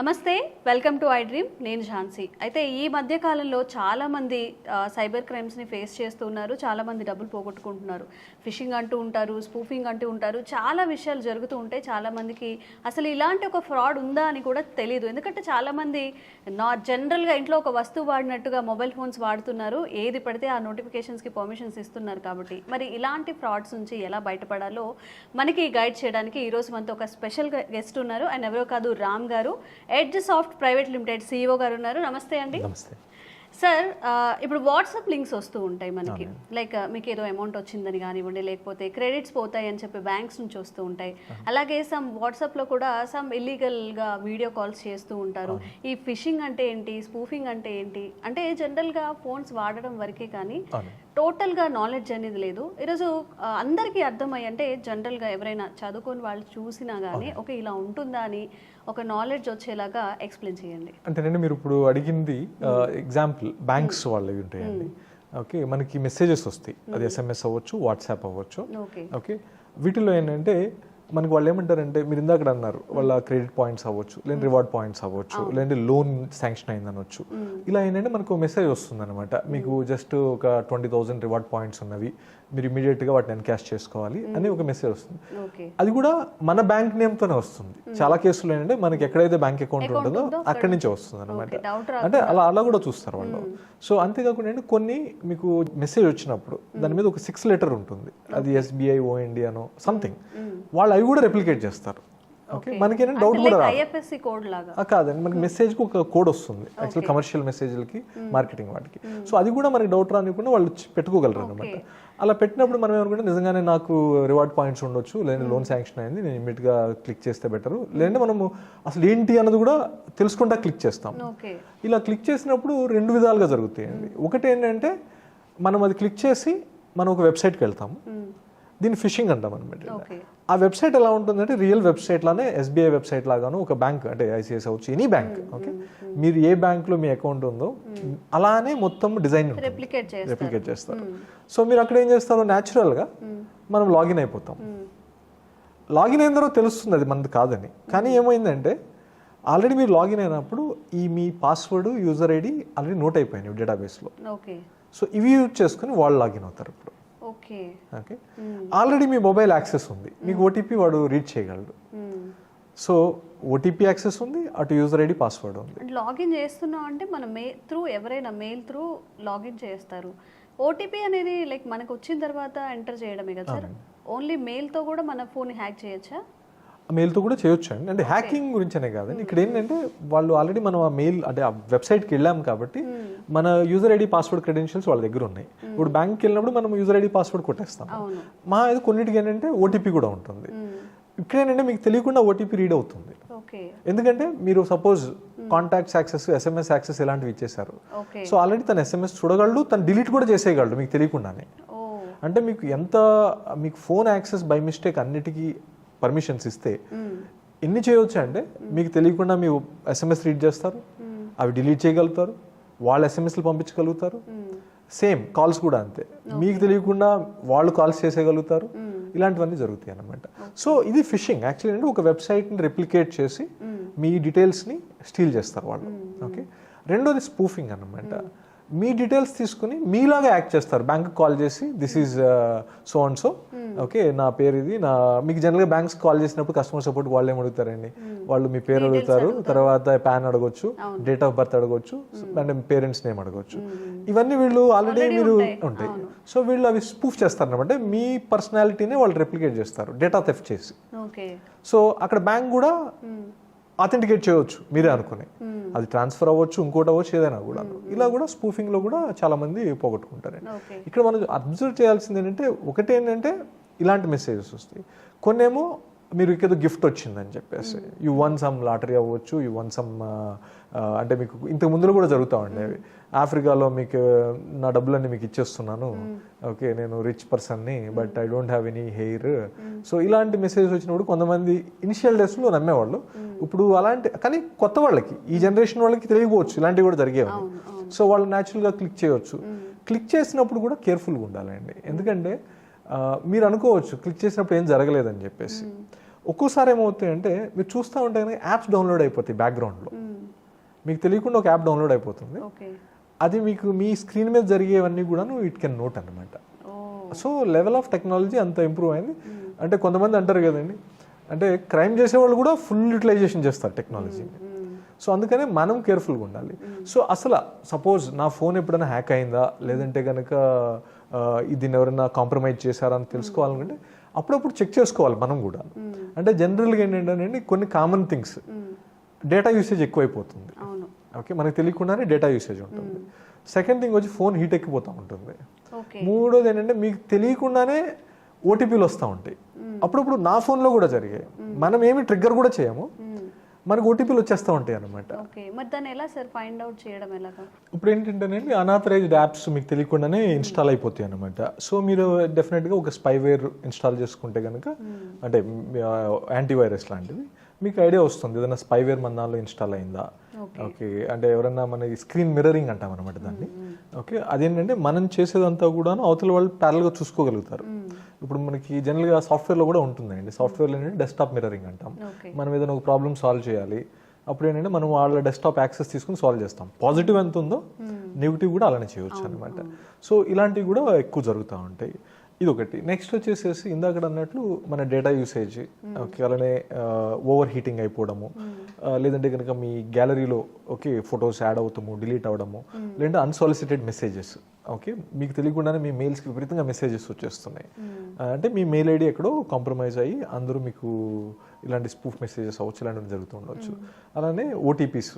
నమస్తే welcome to I dream నేను ఝాన్సీ. అయితే ఈ మధ్య కాలంలో సైబర్ క్రైమ్స్ని ఫేస్ చేస్తూ ఉన్నారు. చాలామంది డబ్బులు పోగొట్టుకుంటున్నారు. ఫిషింగ్ అంటూ ఉంటారు స్పూఫింగ్ అంటూ ఉంటారు. చాలా విషయాలు జరుగుతూ ఉంటాయి. చాలామందికి అసలు ఇలాంటి ఒక ఫ్రాడ్ ఉందా అని కూడా తెలియదు ఎందుకంటే చాలామంది నా జనరల్గా ఇంట్లో ఒక వస్తువు వాడినట్టుగా మొబైల్ ఫోన్స్ వాడుతున్నారు. ఏది పడితే ఆ నోటిఫికేషన్స్కి పర్మిషన్స్ ఇస్తున్నారు కాబట్టి. మరి ఇలాంటి ఫ్రాడ్స్ నుంచి ఎలా బయటపడాలో మనకి గైడ్ చేయడానికి ఈరోజు మనతో ఒక స్పెషల్ గెస్ట్ ఉన్నారు. ఆయన ఎవరో కాదు రామ్ గారు. Edge Soft private limited CEO గారు ఉన్నారు. నమస్తే అండి. నమస్తే. సార్ ఇప్పుడు వాట్సాప్ లింక్స్ వస్తూ ఉంటాయి మనకి. లైక్ మీకు ఏదో అమౌంట్ వచ్చిందని కానివ్వండి లేకపోతే క్రెడిట్స్ పోతాయి అని చెప్పి బ్యాంక్స్ నుంచి వస్తూ ఉంటాయి. అలాగే సమ్ వాట్సాప్లో కూడా సమ్ ఇల్లీగల్గా వీడియో కాల్స్ చేస్తూ ఉంటారు. ఈ ఫిషింగ్ అంటే ఏంటి స్పూఫింగ్ అంటే ఏంటి? అంటే జనరల్గా ఫోన్స్ వాడడం వరకే కానీ టోటల్గా నాలెడ్జ్ అనేది లేదు. ఈరోజు అందరికీ అర్థమయ్యి అంటే జనరల్గా ఎవరైనా చదువుకొని వాళ్ళు చూసినా కానీ ఓకే ఇలా ఉంటుందా అని ఒక నాలెడ్జ్ వచ్చేలాగా ఎక్స్ప్లెయిన్ చేయండి. అంటేనండి మీరు ఇప్పుడు అడిగింది ఎగ్జాంపుల్ బ్యాంక్స్ వాళ్ళవి ఉంటాయండి ఓకే మనకి మెసేజెస్ వస్తాయి. అది ఎస్ఎంఎస్ అవ్వచ్చు వాట్సాప్ అవ్వచ్చు. ఓకే. ఓకే వీటిలో ఏంటంటే మనకి వాళ్ళు ఏమంటారంటే మీరు ఇందాక అన్నారు వాళ్ళ క్రెడిట్ పాయింట్స్ అవ్వచ్చు లేదంటే రివార్డ్ పాయింట్స్ అవ్వచ్చు లేదంటే లోన్ శాంక్షన్ అయింది అనొచ్చు ఇలా ఏంటంటే మనకు మెసేజ్ వస్తుంది అనమాట మీకు జస్ట్ ఒక ట్వంటీ థౌసండ్ రివార్డ్ పాయింట్స్ ఉన్నవి. మీరు immediate గా వాటిని ఎన్కాష్ చేసుకోవాలి అని ఒక మెసేజ్ వస్తుంది. అది కూడా మన బ్యాంక్ నేమ్తోనే వస్తుంది. చాలా కేసులు ఏంటంటే మనకి ఎక్కడైతే బ్యాంక్ అకౌంట్ ఉంటుందో అక్కడి నుంచే వస్తుంది అనమాట అంటే అలా అలా కూడా చూస్తారు వాళ్ళు. సో అంతేకాకుండా కొన్ని మీకు మెసేజ్ వచ్చినప్పుడు దాని మీద ఒక సిక్స్ లెటర్ ఉంటుంది. అది ఎస్బీఐ ఓఎన్డి అనో సంథింగ్ వాళ్ళు అవి కూడా రెప్లికేట్ చేస్తారు. ఓకే మనకేంటంటే డౌట్ కూడా రాదు. ఐఎఫ్ఎస్సి కోడ్ లాగా. ఆ, కాదండి. మనకి మెసేజ్కి ఒక కోడ్ వస్తుంది. యాక్చువల్ కమర్షియల్ మెసేజ్లకి మార్కెటింగ్ వాటికి. సో అది కూడా మనకి డౌట్ రానికుండా వాళ్ళు పెట్టుకోగలరు అనమాట అలా పెట్టినప్పుడు మనం ఏమనుకుంటే నిజంగానే నాకు రివార్డ్ పాయింట్స్ ఉండొచ్చు లేదంటే లోన్ శాంక్షన్ అయింది నేను ఇమీడియట్గా క్లిక్ చేస్తే బెటర్ లేదంటే మనము అసలు ఏంటి అన్నది కూడా తెలుసుకుంటా క్లిక్ చేస్తాం. ఇలా క్లిక్ చేసినప్పుడు రెండు విధాలుగా జరుగుతాయండి. ఒకటి ఏంటంటే మనం అది క్లిక్ చేసి మనం ఒక వెబ్సైట్కి వెళ్తాము. దీన్ని ఫిషింగ్ అంటాం అనమాట ఆ వెబ్సైట్ ఎలా ఉంటుందంటే రియల్ వెబ్సైట్ లానే ఎస్బీఐ వెబ్సైట్ లాగాను ఒక బ్యాంక్ అంటే ఐసిఐసి అవచ్చు ఎనీ బ్యాంక్ ఓకే? మీరు ఏ బ్యాంక్లో మీ అకౌంట్ ఉందో అలానే మొత్తం డిజైన్ రెప్లికేట్ చేస్తారు. సో మీరు అక్కడ ఏం చేస్తారు natural గా మనం లాగిన్ అయిపోతాం. లాగిన్ అయిన తర్వాత తెలుస్తుంది అది మనది కాదని. కానీ ఏమైందంటే ఆల్రెడీ మీరు లాగిన్ అయినప్పుడు ఈ మీ password user ID already note అయిపోయినాయి డేటాబేస్లో. సో ఇవి యూజ్ చేసుకుని వాళ్ళు లాగిన్ అవుతారు ఇప్పుడు. ఓకే. ఓకే. ఆల్రెడీ మీ మొబైల్ యాక్సెస్ ఉంది. మీకు ఓటీపీ వాడు రీడ్ చేయగలడు. సో ఓటీపీ యాక్సెస్ ఉంది అటు యూజర్ ఐడి పాస్వర్డ్ ఉంది. లాగిన్ చేస్తున్నాం అంటే మన మే త్రూ ఎవరైనా మెయిల్ త్రూ లాగిన్ చేస్తారు. ఓటీపీ అనేది లైక్ మనకు వచ్చిన తర్వాత ఎంటర్ చేయడమే కదా సార్? ఓన్లీ మెయిల్తో కూడా మన ఫోన్ హ్యాక్ చేయొచ్చా? మెయిల్తో కూడా చేయొచ్చు అండి అంటే హ్యాకింగ్ గురించనే కాదండి. ఇక్కడ ఏంటంటే వాళ్ళు ఆల్రెడీ మనం ఆ మెయిల్ అంటే ఆ వెబ్సైట్కి వెళ్ళాం కాబట్టి మన యూజర్ ఐడి పాస్వర్డ్ క్రెడెన్షియల్స్ వాళ్ళ దగ్గర ఉన్నాయి. ఇప్పుడు బ్యాంక్కి వెళ్ళినప్పుడు మనం యూజర్ ఐడి పాస్వర్డ్ కొట్టేస్తాం. మా ఇది కొన్నిటికి ఏంటంటే ఓటీపీ కూడా ఉంటుంది. ఇక్కడ ఏంటంటే మీకు తెలియకుండా ఓటీపీ రీడ్ అవుతుంది. ఎందుకంటే మీరు suppose contacts access SMS access ఇలాంటివి ఇచ్చేసారు సో ఆల్రెడీ తను ఎస్ఎంఎస్ చూడగలడు తను డిలీట్ కూడా చేసేయగలడు మీకు తెలియకుండానే. ఓ అంటే మీకు ఎంత మీకు ఫోన్ యాక్సెస్ బై మిస్టేక్ అన్నిటికీ పర్మిషన్స్ ఇస్తే ఎన్ని చేయొచ్చు అంటే మీకు తెలియకుండా మీ ఎస్ఎంఎస్ రీడ్ చేస్తారు అవి డిలీట్ చేయగలుగుతారు వాళ్ళు ఎస్ఎంఎస్లు పంపించగలుగుతారు. సేమ్ కాల్స్ కూడా అంతే. మీకు తెలియకుండా వాళ్ళు కాల్స్ చేసేయగలుగుతారు. ఇలాంటివన్నీ జరుగుతాయి అన్నమాట. సో ఇది ఫిషింగ్ యాక్చువల్లీ అంటే ఒక వెబ్సైట్ని రెప్లికేట్ చేసి మీ డీటెయిల్స్ని స్టీల్ చేస్తారు వాళ్ళు. ఓకే రెండోది స్పూఫింగ్ అన్నమాట. మీ డీటెయిల్స్ తీసుకుని మీలాగా యాక్ట్ చేస్తారు. బ్యాంక్ కాల్ చేసి this is so and so okay నా పేరు ఇది. నా మీకు జనరల్గా బ్యాంక్స్ కాల్ చేసినప్పుడు కస్టమర్ సపోర్ట్ వాళ్ళు ఏం అడుగుతారండి? వాళ్ళు మీ పేరు అడుగుతారు. తర్వాత పాన్ అడగొచ్చు. డేట్ ఆఫ్ బర్త్ అడగొచ్చు. అంటే పేరెంట్స్ నేమ్ అడగొచ్చు. ఇవన్నీ వీళ్ళు ఆల్రెడీ మీరు ఉంటాయి. సో వీళ్ళు అవి స్పూఫ్ చేస్తారు. అనమాట మీ పర్సనాలిటీనే వాళ్ళు రెప్లికేట్ చేస్తారు. డేటా థెఫ్ట్ చేసి. ఓకే సో అక్కడ బ్యాంక్ కూడా అథెంటికేట్ చేయవచ్చు మీరే అనుకుని. అది ట్రాన్స్ఫర్ అవ్వచ్చు ఇంకోటి అవ్వచ్చు ఏదైనా కూడా. ఇలా కూడా స్పూఫింగ్లో కూడా చాలా మంది పోగొట్టుకుంటారండి ఇక్కడ మనం అబ్జర్వ్ చేయాల్సింది ఏంటంటే ఒకటి ఏంటంటే ఇలాంటి మెసేజెస్ వస్తాయి. కొన్నేమో మీరు ఏదో గిఫ్ట్ వచ్చిందని చెప్పేసి. యూ వన్ సమ్ లాటరీ అవ్వచ్చు యూ వన్ సమ్ అంటే మీకు ఇంతకు ముందులో కూడా జరుగుతూ ఉండేవి. ఆఫ్రికాలో మీకు నా డబ్బులన్నీ మీకు ఇచ్చేస్తున్నాను. ఓకే నేను రిచ్ పర్సన్ని but I don't have any hair. So ఇలాంటి మెసేజ్ వచ్చినప్పుడు కొంతమంది ఇనిషియల్ డేస్లో నమ్మేవాళ్ళు. ఇప్పుడు అలాంటి కానీ కొత్త వాళ్ళకి ఈ జనరేషన్ వాళ్ళకి తెలియకపోవచ్చు ఇలాంటివి కూడా జరిగేవి. సో వాళ్ళు న్యాచురల్గా క్లిక్ చేయవచ్చు క్లిక్ చేసినప్పుడు కూడా కేర్ఫుల్గా ఉండాలండి. ఎందుకంటే మీరు అనుకోవచ్చు క్లిక్ చేసినప్పుడు ఏం జరగలేదని చెప్పేసి. ఒక్కోసారి ఏమవుతాయి అంటే మీరు చూస్తూ ఉంటే కనుక యాప్స్ డౌన్లోడ్ అయిపోతాయి బ్యాక్గ్రౌండ్లో. మీకు తెలియకుండా ఒక యాప్ డౌన్లోడ్ అయిపోతుంది. అది మీకు మీ స్క్రీన్ మీద జరిగేవన్నీ కూడాను ఇట్ కెన్ నోట్ అనమాట సో లెవెల్ ఆఫ్ టెక్నాలజీ అంత ఇంప్రూవ్ అయింది. అంటే కొంతమంది అంటారు కదండి అంటే క్రైమ్ చేసేవాళ్ళు కూడా ఫుల్ యూటిలైజేషన్ చేస్తారు టెక్నాలజీని సో అందుకనే మనం కేర్ఫుల్గా ఉండాలి. సో అసలు సపోజ్ నా ఫోన్ ఎప్పుడైనా హ్యాక్ అయిందా? లేదంటే కనుక దీన్ని ఎవరైనా కాంప్రమైజ్ చేశారా అని తెలుసుకోవాలనుకుంటే అప్పుడప్పుడు చెక్ చేసుకోవాలి మనం కూడా. అంటే జనరల్గా ఏంటంటే కొన్ని కామన్ థింగ్స్ డేటా యూసేజ్ ఎక్కువైపోతుంది. ఓకే మనకు తెలియకుండానే డేటా యూసేజ్ ఉంటుంది. సెకండ్ థింగ్ వచ్చి ఫోన్ హీట్ ఎక్కిపోతూ ఉంటుంది. మూడోది ఏంటంటే మీకు తెలియకుండానే ఓటీపీలు వస్తూ ఉంటాయి. అప్పుడప్పుడు నా ఫోన్లో కూడా జరిగాయి. మనం ఏమి ట్రిగ్గర్ కూడా చేయము. మనకు ఓటీపీలు వచ్చేస్తూ ఉంటాయి అనమాట ఇప్పుడు ఏంటంటేనండి అనాథరైజ్డ్ యాప్స్ మీకు తెలియకుండానే ఇన్స్టాల్ అయిపోతాయి అనమాట సో మీరు డెఫినెట్గా ఒక స్పైవేర్ ఇన్స్టాల్ చేసుకుంటే కనుక అంటే యాంటీవైరస్ లాంటివి మీకు ఐడియా వస్తుంది. ఏదైనా స్పైవేర్ మన దానిలో ఇన్స్టాల్ అయిందా? ఓకే అంటే ఎవరైనా మన స్క్రీన్ మిర్రరింగ్ అంటాం అనమాట దాన్ని. ఓకే అదేంటంటే మనం చేసేదంతా కూడాను అవతల వాళ్ళు ప్యారల్గా చూసుకోగలుగుతారు. ఇప్పుడు మనకి జనరల్గా సాఫ్ట్వేర్లో కూడా ఉంటుందండి. సాఫ్ట్వేర్లో ఏంటంటే డెస్క్టాప్ మిర్రరింగ్ అంటాం. మనం ఏదైనా ఒక ప్రాబ్లమ్ సాల్వ్ చేయాలి. అప్పుడు ఏంటంటే మనం వాళ్ళ డెస్క్టాప్ యాక్సెస్ తీసుకుని సాల్వ్ చేస్తాం. పాజిటివ్ ఎంత ఉందో నెగిటివ్ కూడా అలానే చేయొచ్చు అనమాట సో ఇలాంటివి కూడా ఎక్కువ జరుగుతూ ఉంటాయి. ఇది ఒకటి నెక్స్ట్ వచ్చేసేసి ఇందాక అన్నట్లు మన డేటా యూసేజ్ ఓకే అలానే ఓవర్ హీటింగ్ అయిపోవడము లేదంటే కనుక మీ గ్యాలరీలో ఓకే ఫొటోస్ యాడ్ అవుతాము డిలీట్ అవ్వడము లేదంటే అన్సాలిసిటెడ్ మెసేజెస్ ఓకే మీకు తెలియకుండానే మీ మెయిల్స్కి విపరీతంగా మెసేజెస్ వచ్చేస్తున్నాయి. అంటే మీ మెయిల్ ఐడి ఎక్కడో కాంప్రమైజ్ అయ్యి అందరూ మీకు ఇలాంటి స్పూఫ్ మెసేజెస్ అవ్వచ్చు ఇలాంటివి జరుగుతూ ఉండొచ్చు. అలానే ఓటీపీస్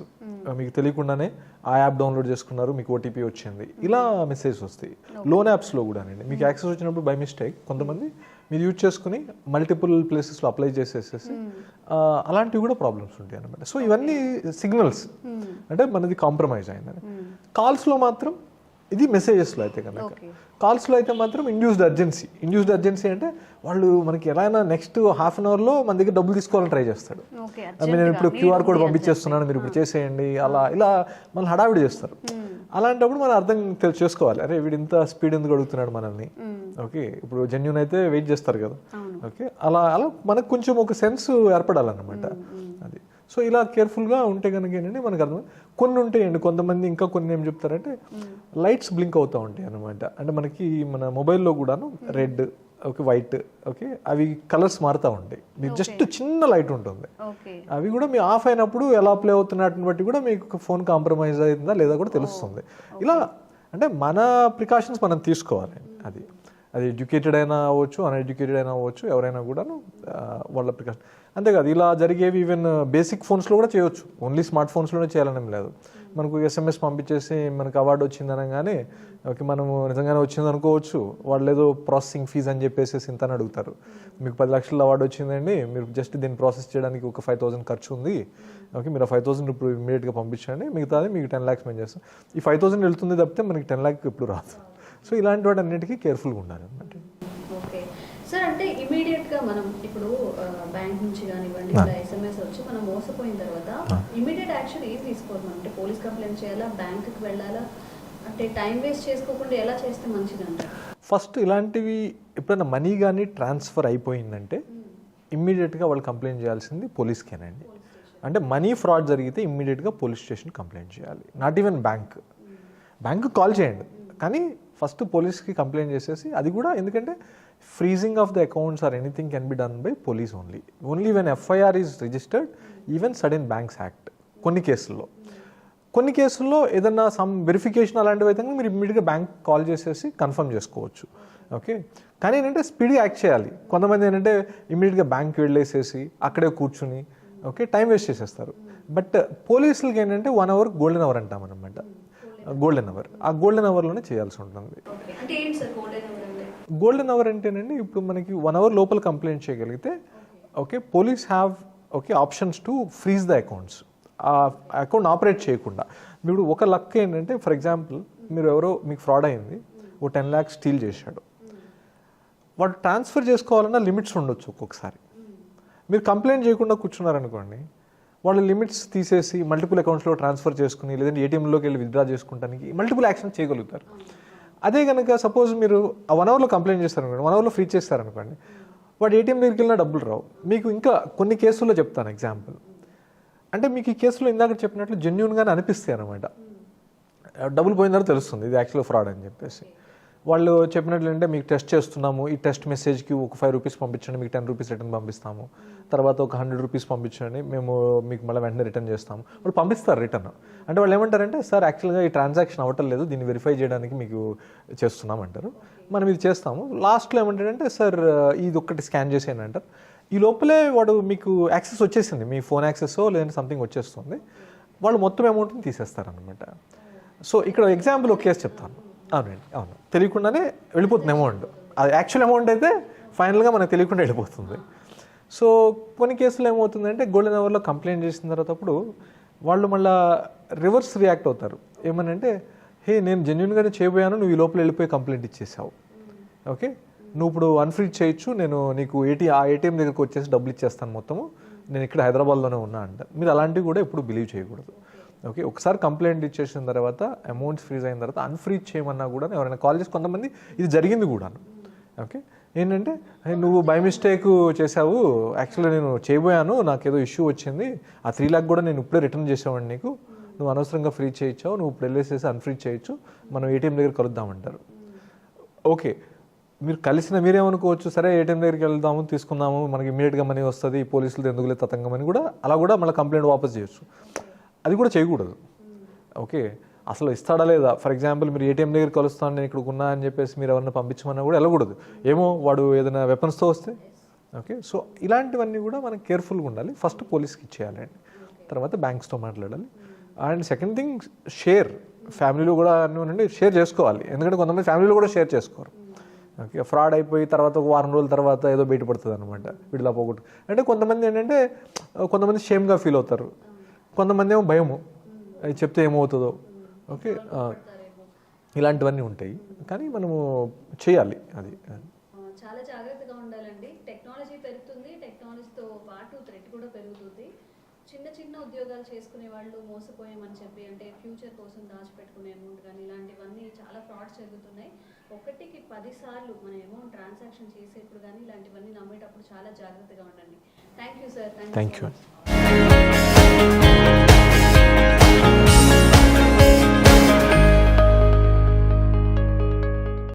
మీకు తెలియకుండానే ఆ యాప్ డౌన్లోడ్ చేసుకున్నారు మీకు ఓటీపీ వచ్చింది. ఇలా మెసేజ్ వస్తాయి. లోన్ యాప్స్లో కూడానండి మీకు యాక్సెస్ వచ్చినప్పుడు బై మిస్టేక్ కొంతమంది మీరు యూజ్ చేసుకుని మల్టిపుల్ ప్లేసెస్లో అప్లై చేసేసేసి అలాంటివి కూడా ప్రాబ్లమ్స్ ఉంటాయి అనమాట సో ఇవన్నీ సిగ్నల్స్ అంటే మనది కాంప్రమైజ్ అయిందని. కాల్స్లో మాత్రం ఇది మెసేజెస్లో అయితే కనుక. కాల్స్లో అయితే మాత్రం ఇండ్యూస్డ్ అర్జెన్సీ ఇండ్యూస్డ్ అర్జెన్సీ అంటే వాళ్ళు మనకి ఎలా అయినా నెక్స్ట్ హాఫ్ అన్ అవర్లో మన దగ్గర డబ్బులు తీసుకోవాలని ట్రై చేస్తాడు నేను ఇప్పుడు క్యూఆర్ కోడ్ పంపించేస్తున్నాను మీరు ఇప్పుడు చేసేయండి అలా ఇలా మళ్ళీ హడావిడి చేస్తారు. అలాంటప్పుడు మనం అర్థం చేసుకోవాలి. అరే వీడు ఇంత స్పీడ్ ఎందుకు అడుగుతున్నాడు మనల్ని? ఓకే ఇప్పుడు జెన్యున్ అయితే వెయిట్ చేస్తారు కదా. ఓకే అలా అలా మనకు కొంచెం ఒక సెన్స్ ఏర్పడాలన్నమాట. అది. సో ఇలా కేర్ఫుల్గా ఉంటే కనుక ఏంటంటే మనకు అర్థం కొన్ని ఉంటాయండి. కొంతమంది ఇంకా కొన్ని ఏం చెప్తారంటే లైట్స్ బ్లింక్ అవుతూ ఉంటాయి అనమాట అంటే మనకి మన మొబైల్లో కూడాను రెడ్ ఓకే వైట్ ఓకే అవి కలర్స్ మారుతూ ఉంటాయి. మీకు జస్ట్ చిన్న లైట్ ఉంటుంది. అవి కూడా మీ ఆఫ్ అయినప్పుడు ఎలా ప్లే అవుతున్నట్టుని బట్టి కూడా మీకు ఫోన్ కాంప్రమైజ్ అయిందా లేదా కూడా తెలుస్తుంది. ఇలా అంటే మన ప్రికాషన్స్ మనం తీసుకోవాలి అది. అది ఎడ్యుకేటెడ్ అయినా అవ్వచ్చు అన్ఎడ్యుకేటెడ్ అయినా అవ్వచ్చు ఎవరైనా కూడాను వాళ్ళ ప్రికాషన్ అంతేకాదు ఇలా జరిగేవి ఈవెన్ బేసిక్ ఫోన్స్లో కూడా చేయొచ్చు. ఓన్లీ స్మార్ట్ ఫోన్స్లోనే చేయాలనేం లేదు. మనకు ఎస్ఎంఎస్ పంపించేసి మనకు అవార్డు వచ్చిందనగానే ఓకే మనము నిజంగానే వచ్చింది అనుకోవచ్చు వాళ్ళు ఏదో ప్రాసెసింగ్ ఫీజ్ అని చెప్పేసి ఇంత అని అడుగుతారు. మీకు పది లక్షల అవార్డు వచ్చిందండి మీరు జస్ట్ దీన్ని ప్రాసెస్ చేయడానికి ఒక ఫైవ్ థౌసండ్ ఖర్చు ఉంది. ఓకే మీరు ఫైవ్ థౌసండ్ ఇప్పుడు ఇమీడియట్గా పంపించండి. మిగతాది మీకు టెన్ ల్యాక్స్ మేము చేస్తాం. ఈ ఫైవ్ థౌసండ్ వెళ్తుంది తప్పితే మనకి టెన్ ల్యాక్ ఇప్పుడు రాదు. సో ఇలాంటి వాటి అన్నిటికీ కేర్ఫుల్గా ఉండాలి అనమాట ఓకే. సార్ అంటే ఇమీడియట్గా మనం ఇప్పుడు బ్యాంక్ నుంచి కానివ్వండి ఇలా ఎస్ఎంఎస్ వచ్చి మనం మోసపోయిన తర్వాత ఇమీడియట్ యాక్షన్ ఏం తీసుకోవాలి మనం అంటే పోలీస్ కంప్లైంట్ చేయాలా? బ్యాంక్కి వెళ్ళాలా? అంటే టైం వేస్ట్ చేసుకోకుండా ఎలా చేస్తే ఫస్ట్ ఇలాంటివి ఎప్పుడైనా మనీ కానీ ట్రాన్స్ఫర్ అయిపోయిందంటే ఇమ్మీడియట్గా వాళ్ళు కంప్లైంట్ చేయాల్సింది పోలీస్కేనండి అంటే మనీ ఫ్రాడ్ జరిగితే ఇమ్మీడియట్గా పోలీస్ స్టేషన్ కంప్లైంట్ చేయాలి. Not even bank. Bank call చేయండి. కానీ ఫస్ట్ పోలీస్కి కంప్లైంట్ చేసేసి అది కూడా ఎందుకంటే freezing of the accounts or anything can be done by police only. Only when FIR is registered even sudden banks act కొన్ని కేసుల్లో. కొన్ని కేసుల్లో ఏదన్నా సమ్ వెరిఫికేషన్ అలాంటివి అయితే మీరు ఇమ్మీడియట్గా బ్యాంక్ కాల్ చేసేసి కన్ఫర్మ్ చేసుకోవచ్చు. ఓకే? కానీ ఏంటంటే స్పీడ్గా యాక్ట్ చేయాలి. కొంతమంది ఏంటంటే ఇమ్మీడియట్గా బ్యాంక్కి వెళ్ళేసేసి అక్కడే కూర్చుని ఓకే టైం వేస్ట్ చేసేస్తారు. బట్ పోలీసులకి ఏంటంటే వన్ అవర్ గోల్డెన్ అవర్ అంటాం అనమాట గోల్డెన్ అవర్ ఆ గోల్డెన్ అవర్లోనే చేయాల్సి ఉంటుంది. గోల్డెన్ అవర్ అంటేనండి ఇప్పుడు మనకి వన్ అవర్ లోపల కంప్లైంట్ చేయగలిగితే okay police have okay options to freeze the accounts ఆ అకౌంట్ ఆపరేట్ చేయకుండా. ఇప్పుడు ఒక లక్ ఏంటంటే ఫర్ ఎగ్జాంపుల్ మీరు ఎవరో మీకు ఫ్రాడ్ అయింది ఓ టెన్ ల్యాక్స్ స్టీల్ చేశాడు. వాడు ట్రాన్స్ఫర్ చేసుకోవాలన్నా లిమిట్స్ ఉండొచ్చు ఒక్కొక్కసారి. మీరు కంప్లైంట్ చేయకుండా కూర్చున్నారనుకోండి వాళ్ళ లిమిట్స్ తీసేసి మల్టిపుల్ అకౌంట్స్లో ట్రాన్స్ఫర్ చేసుకుని లేదంటే ఏటీఎంలోకి వెళ్ళి విత్డ్రా చేసుకుంటానికి మల్టిపుల్ యాక్షన్ చేయగలుగుతారు. అదే కనుక సపోజ్ మీరు ఆ వన్ అవర్లో కంప్లైంట్ చేస్తారనుకోండి వన్ అవర్లో ఫ్రీ చేస్తారనుకోండి వాడు ఏటీఎం దగ్గరికి వెళ్ళినా డబ్బులు రావు. మీకు ఇంకా కొన్ని కేసుల్లో చెప్తాను ఎగ్జాంపుల్. అంటే మీకు ఈ కేసులో ఇందాక చెప్పినట్లు జెన్యున్గానే అనిపిస్తాయి అనమాట డబ్బులు పోయిన తర్వాత తెలుస్తుంది ఇది యాక్చువల్ ఫ్రాడ్ అని చెప్పేసి. వాళ్ళు చెప్పినట్లు అంటే మీకు టెస్ట్ చేస్తున్నాము. ఈ టెస్ట్ మెసేజ్కి ఒక ఫైవ్ రూపీస్ పంపించండి. మీకు టెన్ రూపీస్ రిటర్న్ పంపిస్తాము. తర్వాత ఒక హండ్రెడ్ రూపీస్ పంపించండి. మేము మీకు మళ్ళీ వెంటనే రిటర్న్ చేస్తాము. వాళ్ళు పంపిస్తారు రిటర్న్. అంటే వాళ్ళు ఏమంటారంటే సార్ యాక్చువల్గా ఈ ట్రాన్సాక్షన్ అవ్వటం లేదు. దీన్ని వెరిఫై చేయడానికి మీకు చేస్తున్నాం అంటారు మనం ఇది చేస్తాము. లాస్ట్లో ఏమంటారంటే సార్ ఇది ఒక్కటి స్కాన్ చేసేయండి అంటారు. ఈ లోపలే వాడు మీకు యాక్సెస్ వచ్చేసింది. మీ ఫోన్ యాక్సెస్ లేదంటే సంథింగ్ వచ్చేస్తుంది. వాళ్ళు మొత్తం అమౌంట్ని తీసేస్తారనమాట సో ఇక్కడ ఎగ్జాంపుల్ ఒక కేసు చెప్తాను. అవునండి అవును. తెలియకుండానే వెళ్ళిపోతుంది అమౌంట్. అది యాక్చువల్ అమౌంట్ అయితే ఫైనల్గా మనకు తెలియకుండా వెళ్ళిపోతుంది. సో కొన్ని కేసులు ఏమవుతుందంటే గోల్డెన్ అవర్లో కంప్లైంట్ చేసిన తర్వాత అప్పుడు వాళ్ళు మళ్ళీ రివర్స్ రియాక్ట్ అవుతారు. ఏమనంటే హే నేను జెన్యున్గానే చేయబోయాను నువ్వు ఈ లోపల వెళ్ళిపోయి కంప్లైంట్ ఇచ్చేసావు. ఓకే? నువ్వు ఇప్పుడు అన్ఫ్రీజ్ చేయొచ్చు నేను నీకు ఏటీ ఆ ఏటీఎం దగ్గరకు వచ్చేసి డబ్బులు ఇచ్చేస్తాను మొత్తము. నేను ఇక్కడ హైదరాబాద్లోనే ఉన్నా అంట. మీరు అలాంటివి కూడా ఎప్పుడు బిలీవ్ చేయకూడదు. ఓకే ఒకసారి కంప్లైంట్ ఇచ్చేసిన తర్వాత అమౌంట్ ఫ్రీజ్ అయిన తర్వాత అన్ఫ్రీజ్ చేయమన్నా కూడా ఎవరైనా కాల్ చేసి కొంతమంది ఇది జరిగింది కూడా ఓకే ఏంటంటే నువ్వు బై మిస్టేక్ చేసావు యాక్చువల్గా నేను చేయబోయాను. నాకు ఏదో ఇష్యూ వచ్చింది. ఆ త్రీ ల్యాక్ కూడా నేను ఇప్పుడే రిటర్న్ చేసేవాడిని నీకు. నువ్వు అనవసరంగా ఫ్రీ చేయించావు. నువ్వు ఇప్పుడు వెళ్ళేసేసి అన్ఫ్రీజ్ చేయొచ్చు. మనం ఏటీఎం దగ్గర కలుద్దామంటారు. ఓకే మీరు కలిసిన మీరేమనుకోవచ్చు సరే ఏటీఎం దగ్గరికి వెళ్దాము తీసుకుందాము. మనకి ఇమీడియట్గా మనీ వస్తుంది. పోలీసులు ఎందుకులే తతంగం అని కూడా అలా కూడా మళ్ళీ కంప్లైంట్ వాపస్ చేయొచ్చు. అది కూడా చేయకూడదు. ఓకే? అసలు ఇస్తాడా లేదా? ఫర్ ఎగ్జాంపుల్ మీరు ఏటీఎం దగ్గర కలుస్తాను నేను ఇక్కడ ఉన్నా అని చెప్పేసి మీరు ఎవరిని పంపించమన్నా కూడా వెళ్ళకూడదు. ఏమో వాడు ఏదైనా వెపన్స్తో వస్తే? ఓకే? సో ఇలాంటివన్నీ కూడా మనం కేర్ఫుల్గా ఉండాలి. ఫస్ట్ పోలీస్కి ఇచ్చేయాలండి తర్వాత బ్యాంక్స్తో మాట్లాడాలి. అండ్ సెకండ్ థింగ్ షేర్ ఫ్యామిలీలో కూడా అన్నీ షేర్ చేసుకోవాలి. ఎందుకంటే కొంతమంది ఫ్యామిలీలో కూడా షేర్ చేసుకోరు. ఓకే? ఫ్రాడ్ అయిపోయి తర్వాత ఒక వారం రోజుల తర్వాత ఏదో బయటపడుతుంది అనమాట వీటిలో పోగొట్టు. అంటే కొంతమంది ఏంటంటే కొంతమంది షేమ్గా ఫీల్ అవుతారు. కొంతమంది ఏమో భయము. అది చెప్తే ఏమవుతుందో. ఓకే ఇలాంటివన్నీ ఉంటాయి. కానీ మనము చేయాలి అది. చాలా జాగ్రత్తగా ఉండాలండి. టెక్నాలజీ పెరుగుతుంది టెక్నాలజీతో పాటు థ్రెట్ కూడా పెరుగుతుంది. చిన్న చిన్న ఉద్యోగాలు చేసుకునే వాళ్ళు మోసపోయామని చెప్పి అంటే ఫ్యూచర్ కోసం దాచిపెట్టుకునే అమౌంట్ కానీ ఇలాంటివన్నీ చాలా ఫ్రాడ్స్ జరుగుతున్నాయి. ఒకటికి పది సార్లు మన అమౌంట్ ట్రాన్సాక్షన్ చేసేప్పుడు కానీ ఇలాంటివన్నీ నమ్మేటప్పుడు చాలా జాగ్రత్తగా ఉండండి. Thank you sir. Thank you